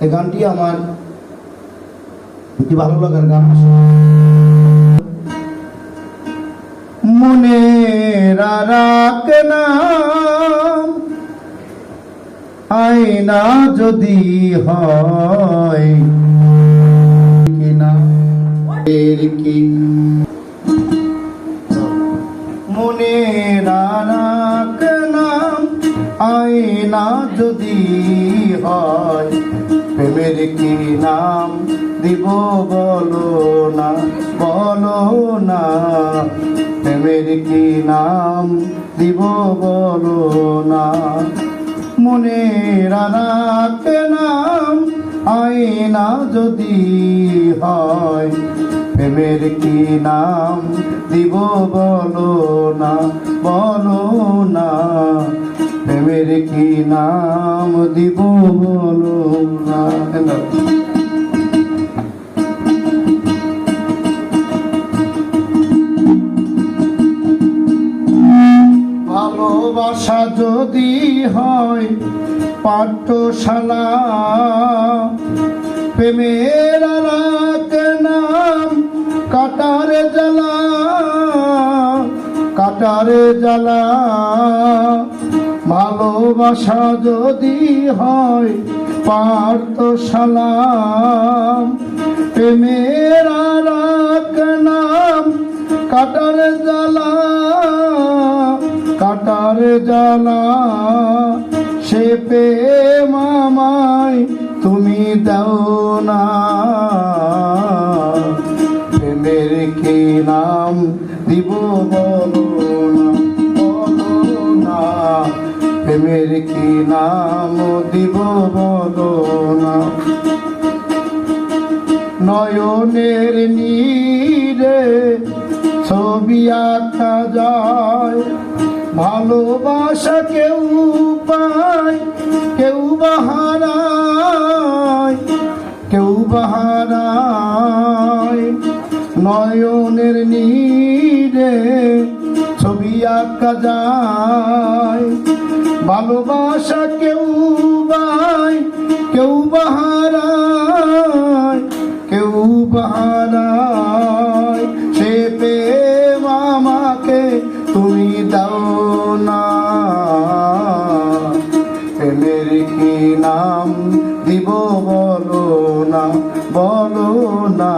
এই গানটি আমার একটি ভালো লাগার গান। মনে রাখ না আয়না যদি হয় কিনা? কি? মনে রাখ নাম আয়না যদি হয় প্রেমের কি নাম দিব, বলো না বলো না। প্রেমের কি নাম দিব, বলো না। মনে রাখ নাম, আয়না যদি হয়, প্রেমের কি নাম দিব, বলো না বলো না। প্রেমের কি নাম দিব বলো না? ভালোবাসা যদি হয় পাঠশালা, প্রেমের নাম কাটারে জ্বালা কাটারে জ্বালা। ভালোবাসা যদি হয় পাঠশালা প্রেমের রাত নাম, কাটারে জ্বালা, কাটার জ্বালা। সে পে মামায় তুমি দাও না। প্রেমের কি নাম দিব বলো? প্রেমের কি নাম দিব বলো না নয়নের নীরে ছবি আঁকা যায়। ভালোবাসা কেউ পায়, কেউ বাহারায় কেউ বাহারায় নয়নের নীরে ছবি আঁকা যায়। ভালোবাসা কেউ বায় কেউ বাহারায় কেউ বাহারায়। সে প্রেম আমাকে তুমি দাও না। প্রেমের কি নাম দিব বলো না বলো না।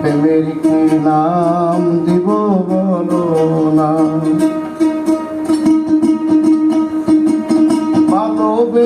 প্রেমের কি নাম দিব বলো না।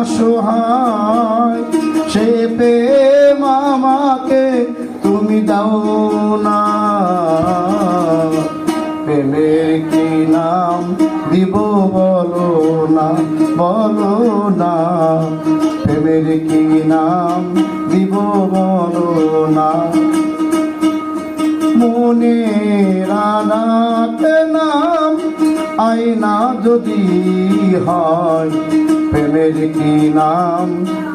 অসহায়। সে প্রেম আমাকে তুমি দাও না। প্রেমের কি নাম দিব বলো না বলো না। প্রেমের কি নাম দিব বলো না। মনে রানাত নাম হয় না যদি হয়। প্রেমের কি নাম?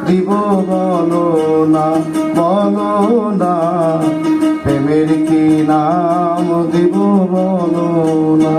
দিব বলো না বলো না। প্রেমের কি নাম? দিব বলো না।